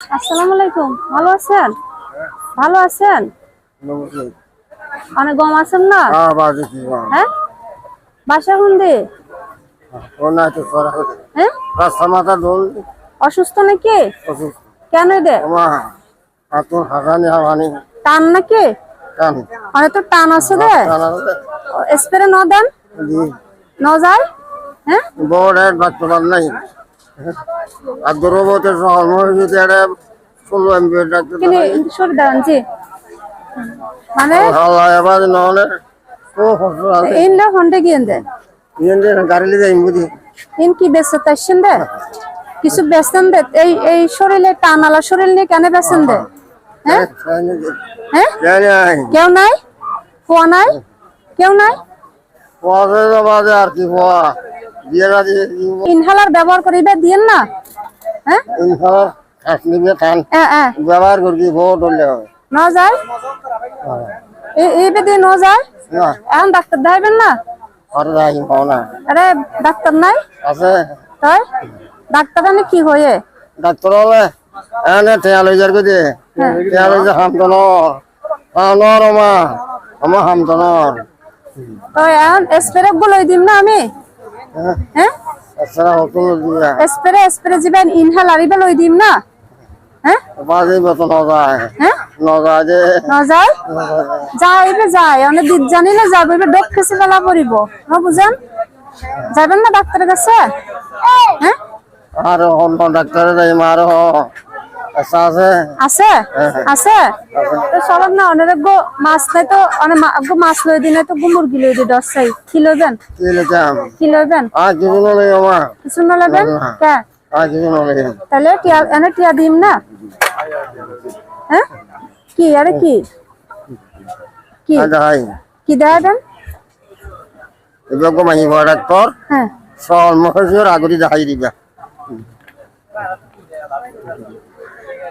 আসসালামু আলাইকুম। ভালো আছেন? ভালো আছেন? অনেক গম আছেন না? হ্যাঁ হ্যাঁ? বাসা হুন্দি হ্যাঁ? অসুস্থ নাকি? কেন দে টান নাকি? অনেক তো টান আছে দে। স্প্রে ন দেন। ন যায়? হ্যাঁ? বড় ডাক্তার নাই। আর একটা ষোলো ডাক্তার সরে জি। মানে এবার নহলে কষ্ট আছে। ইনলে ইয়ে গাড়ি লিয়ে যাই বুঝি। ইন কি বেচতে তাইছেন দে? কিছু বেচতেন দে এই এই শরীরে টানালা শরীর নিয়ে কেন বেচেন দে হ্যাঁ? হ্যাঁ? জানি কেউ নাই? খোয়া নাই? কেউ নাই? আর কি ইনহেলার ব্যবহার করিবে দিয়েন না? হ্যাঁ? ইনশাল্লাহ খাস নিবে খান এ এ ব্যবহার করবি বহুত হবে। ন যায়? এই বেদি ন যায়? এখন ডাক্তার দেখাইবেন না? আর না। আরে ডাক্তার নাই? আছে। তাই? ডাক্তার আনে কি হয়ে? ডাক্তার হলে এনে ঠেয়া লই যার গদি ঠেয়া লই যা হামতনর হামনর মা আমার হামতনর তো এখন স্প্রে বলে দিম না আমি? হ্যাঁ? স্প্রে স্প্রে যাবেন ইনহেলার ইবে লই দিম না? হ্যাঁ? বাজে বেতন নজায়। হ্যাঁ? নজায় যে। ন যায় যাইবে যায়। অনেক দিক জানিলে যাবে এবার ডক খেসে ফেলা পড়িব ন বুঝেন যাবেন না ডাক্তারের কাছে? হ্যাঁ আর অন্য ডাক্তারে যাই মার আচ্ছা আছে? আছে? আছে? তো সবার না অনেক মাছ নাই তো অনেক মাছ লই দিনে তো গো মুরগি লই দি দশ চাই। কি লইবেন? কি লেখাম কি লইবেন? আর কিছু নলে আমার কিছু না লইবেন? কে? আর কিছু নলে তাহলে টিয়া এনে টিয়া দিম না? হ্যাঁ? কি আরে কি? কি? আচ্ছা হ্যাঁ। আগরি দেখাই দিবা।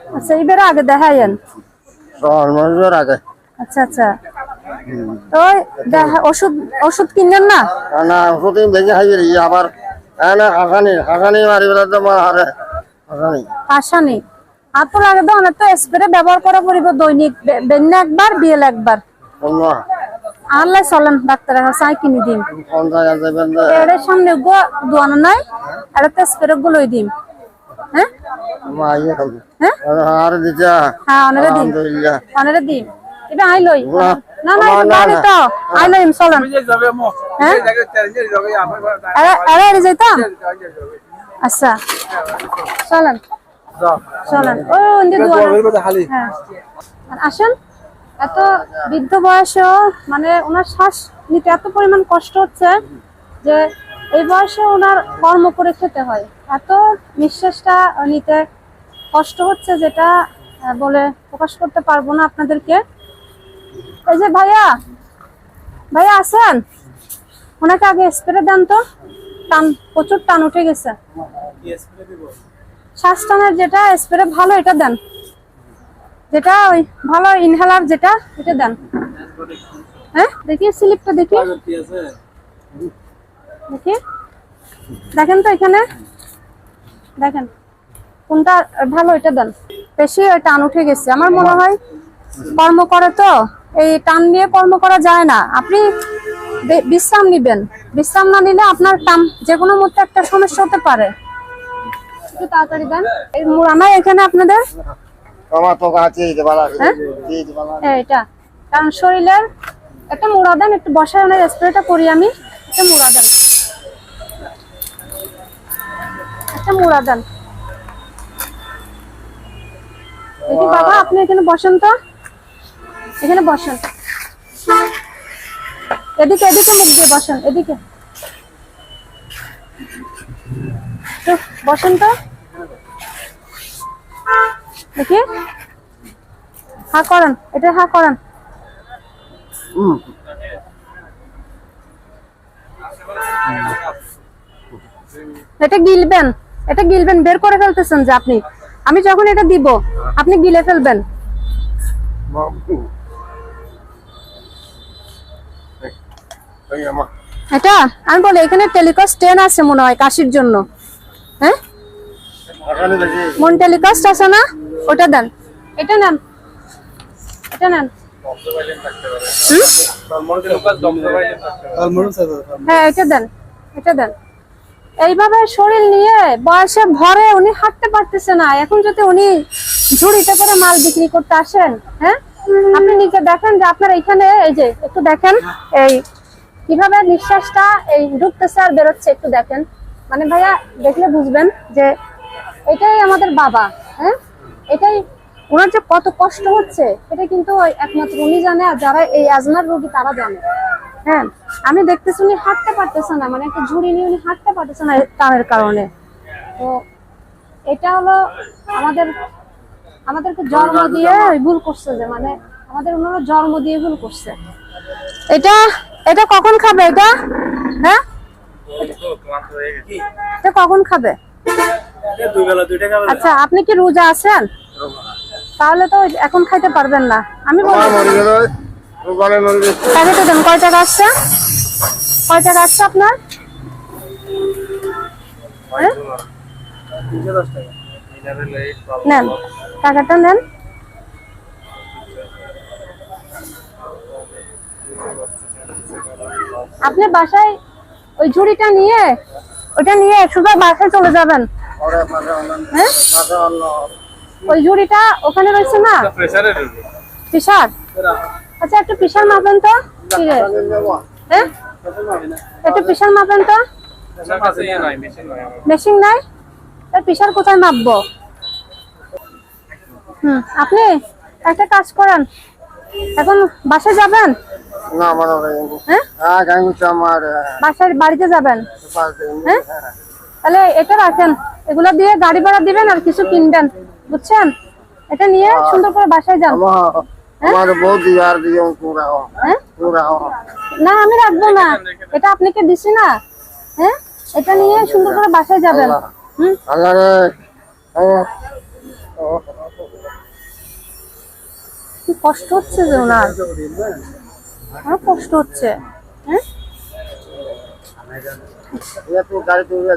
আচ্ছা এবারে আগে আগে। আচ্ছা আচ্ছা। তো দেখা- ওষুধ ওষুধ কিনেন না? না ওষুধ ভেঙে খাইবে রে আবার এনে হাসানি হাসানি মারি বেলা তো হারে হাসানি। আসানি আর তো তো অনেক তো স্প্রে ব্যবহার করা পড়িব দৈনিক বে- বেন্না একবার বিয়েল একবার। অন্য আল্লাহ চলেন আই কিনে দিম। এর সামনে গো দোয়ানো নাই তো স্প্রে গুলোই দিম। হ্যাঁ মা ইয়ে খাবি হ্যাঁ আর দিতা হ্যাঁ অনেরে দিম অনেরে দিম এটা আই লই না, না না না, এটা না, বাড়ি না। তো আই লইম চলেন হ্যাঁ আরে আরে আরে যাইতাম আচ্ছা চলেন চলেন ও ইন্দি দোয়ানো হ্যাঁ আসেন এত বৃদ্ধ বয়সেও মানে ওনার শ্বাস নিতে এত পরিমাণ কষ্ট হচ্ছে যে এই বয়সে ওনার কর্ম করে খেতে হয়। এত নিঃশ্বাসটা নিতে কষ্ট হচ্ছে যেটা বলে প্রকাশ করতে পারব না আপনাদেরকে। এই যে ভাইয়া ভাইয়া আছেন? ওনাকে আগে স্প্রে দেন তো। টান, প্রচুর টান উঠে গেছে। শ্বাস টানের যেটা স্প্রে ভালো এটা দেন। যেটা ওই ভালো ইনহেলার যেটা, এটা দেন। হ্যাঁ দেখি স্লিপটা দেখি। দেখি। দেখেন তো এখানে। দেখেন কোনটা ভালো এটা দেন। বেশি ওই টান উঠে গেছে। আমার মনে হয় কর্ম করে তো এই টান নিয়ে কর্ম করা যায় না। আপনি বিশ্রাম নিবেন। বিশ্রাম না নিলে আপনার টান যে কোনো মুহূর্তে একটা সমস্যা হতে পারে। একটু তাড়াতাড়ি দেন। এই মু- এখানে আপনাদের? পারা হ্যাঁ? দিতে কারণ শরীরের একটা মুড়া দেন একটু বসায়নের স্প্রেটা করি আমি। একটা মুড়া দেন। একটা মুড়া দেন। দেখি বাবা আপনি এখানে বসেন তো। এখানে বসেন। এদিকে এদিকে মুখ দিয়ে বসেন এদিকে। বসেন তো। দেখি। হা করেন এটা হা করেন। হুম এটা গিলবেন। এটা গিলবেন বের করে ফেলতেছেন যে আপনি। আমি যখন এটা দিব আপনি গিলে ফেলবেন। এটা? আমি বলি এখানে টেলিকস্ট টেন আছে মনে হয় কাশির জন্য। হ্যাঁ? মন টেলিকাস্ট আছে না? ওটা দেন। এটা নেন। এটা নেন। হ্যাঁ এটা দেন। এটা দেন। এইভাবে শরীর নিয়ে বয়সে ভরে উনি হাঁটতে পারতেছে না। এখন যদি উনি ঝুড়িতে করে মাল বিক্রি করতে আসেন হ্যাঁ? আপনি নিজে দেখেন যে আপনার এখানে, এই যে, একটু দেখেন, এই কীভাবে নিঃশ্বাসটা এই ঢুকতেছে আর বেরোচ্ছে, একটু দেখেন। মানে ভাইয়া, দেখলে বুঝবেন যে এটাই আমাদের বাবা হ্যাঁ? এটাই ওনার যে কত কষ্ট হচ্ছে, এটা কিন্তু একমাত্র উনি জানে, আর যারা এই আজমার রোগী তারা জানে। হ্যাঁ আমি দেখতেছি উনি হাঁটতে পারতেছে না মানে একটা ঝুড়ি নিয়ে উনি হাঁটতে পারতেছে না টানের কারণে। তো এটা হলো আমাদের আমাদেরকে জন্ম দিয়ে ভুল করছে যে মানে আমাদের ওনারা জন্ম দিয়ে ভুল করছে। এটা এটা কখন খাবে এটা? হ্যাঁ? এটা কখন খাবে? আচ্ছা আপনি কি রোজা আছেন? তাহলে তো এখন খাইতে পারবেন না। আমি বলি আমার মরে গেল রোগালে মরে প্যাকেটে দেন কয় টাকা আসছে? কয় টাকা আসছে আপনার? হ্যাঁ? নেন টাকাটা নেন। আপনি বাসায় ওই ঝুড়িটা নিয়ে ওটা নিয়ে সোজা বাসায় চলে যাবেন। হ্যাঁ? ওই ঝুড়িটা ওখানে রয়েছে না? আচ্ছা একটা পিসার মাপেন তো? হ্যাঁ? একটু পিসার মাপেন তো। মেশিন নাই? পিসার কোথায় মাপবো? হুম আপনি একটা কাজ করেন। এখন বাসায় যাবেন? না আমার হ্যাঁ হ্যাঁ? আমার বাসায় বাড়িতে যাবেন? হ্যাঁ? তাহলে এটা রাখেন। এগুলো দিয়ে গাড়ি ভাড়া দিবেন আর কিছু কিনবেন। বুঝছেন? এটা নিয়ে সুন্দর করে বাসায় যান। আমার আমার বউ দিয়ার দিয়ে পুরা হ্যাঁ? না আমি রাখব না। এটা আপনাকে দিছি না? হ্যাঁ? এটা নিয়ে সুন্দর করে বাসায় যাবেন। হুম? আল্লাহ রে। কি কষ্ট হচ্ছে যে ওনার? আমার কষ্ট হচ্ছে। হ্যাঁ? একটু গাড়ি তুলে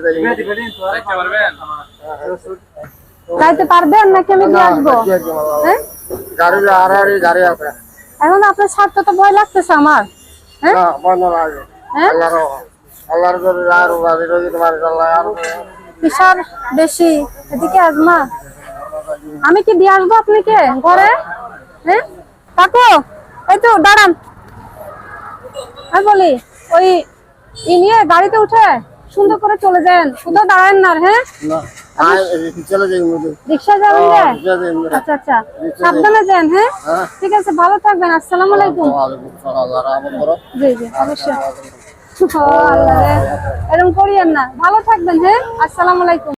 যাইতে পারবেন নাকি আমি আসব। হ্যাঁ? গাড়ি আর আর গাড়ি আছে। এখন আপনার ছাড়তে তো ভয় লাগতেছে আমার হ্যাঁ? না লাগে। হ্যাঁ? আল্লাহর আল্লাহর যদি আর গাড়ি রয়ে তোমার আল্লাহ আর বিশাল বেশি। এদিকে আজমা আমি কি দিয়ে আসব আপনাকে ঘরে? হ্যাঁ? কাকু এই তো দাঁড়ান। আমি বলি ওই ই নিয়ে গাড়িতে উঠে সুন্দর করে চলে যান। কোথাও দাঁড়ান না হ্যাঁ? রিক্সা যাবেন আচ্ছা আচ্ছা। সাবধানে যান হ্যাঁ? হ্যাঁ। ঠিক আছে ভালো থাকবেন। আসসালামু আলাইকুম জি জি অবশ্যই। এরকম করিয়েন না। ভালো থাকবেন হ্যাঁ? আসসালামু আলাইকুম।